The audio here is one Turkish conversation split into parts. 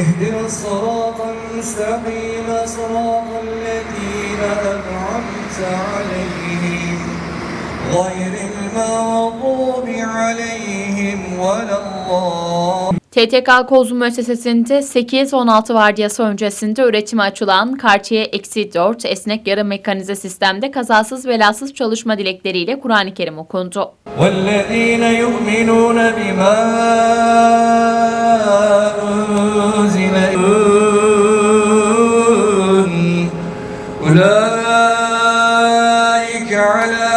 اهدنا الصراط المستقيم صراط الذين أنعمت عليهم غير المغضوب عليهم ولا الله TTK Kozlu Müessesesi'nde 8-16 vardiyası öncesinde üretime açılan Cartier Eksi 4 esnek yarı mekanize sistemde kazasız belasız çalışma dilekleriyle Kur'an-ı Kerim okundu. والذين يؤمنون بما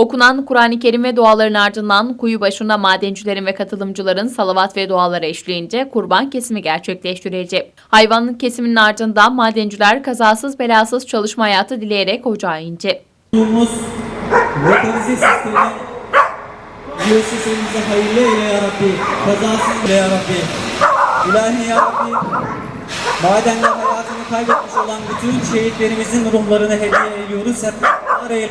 Okunan Kur'an-ı Kerim ve duaların ardından kuyu başında madencilerin ve katılımcıların salavat ve duaları eşliğinde kurban kesimi gerçekleştirilecek. Hayvanın kesiminin ardından madenciler kazasız belasız çalışma hayatı dileyerek ocağa. Bulunduğumuz mekanize sistemi müessesemizde hayırlı eyle ya Rabbi, kazasız eyle ya Rabbi. İlahi ya Rabbi, madende hayatını kaybetmiş olan bütün şehitlerimizin ruhlarını hediye ediyoruz. Hep arayıl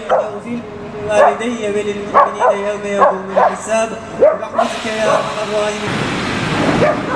ولوالدي وللمؤمنين يوم يقوم الحساب برحمتك يا ارحم الراحمين